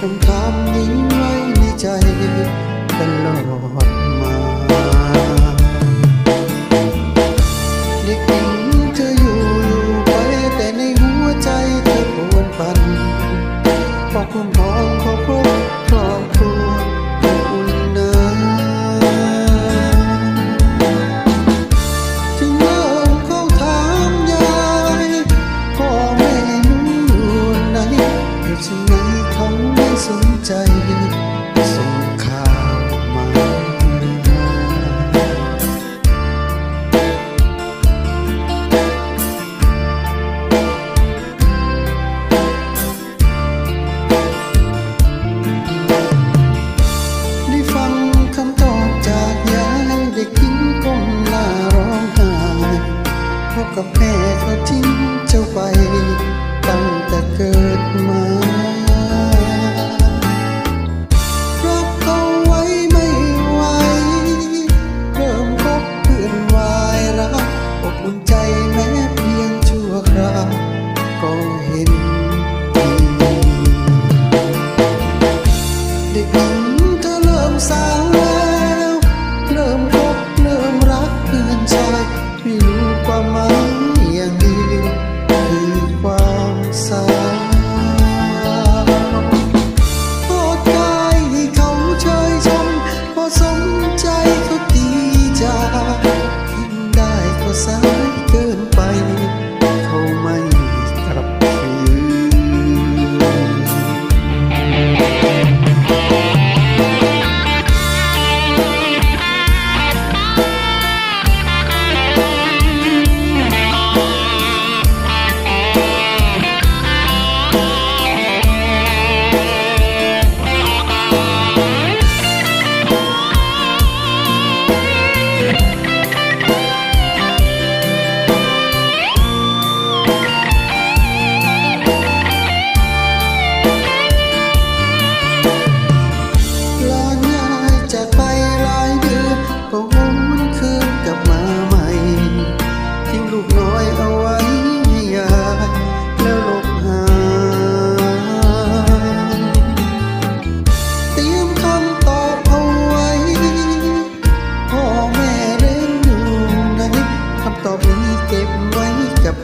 คำถามนี้ไว้ในใจตลอดมาเด็กหญิงเธออยู่อยู่ไปแต่ในหัวใจเธอปวนปั่นพอความ ใจส่งข่าวมาได้ฟังคำตอบจากยายเด็กหญิงก้มหน้าร้องไห้พบกับแม่ sâu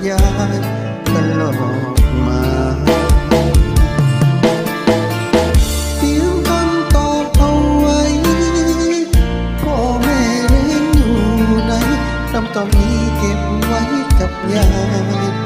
ยายตลอดมาเตรียมคำตอบเอาไว้พ่อแม่เลี้อยู่ไหนคำตอบนี้เก็บไว้กับยาย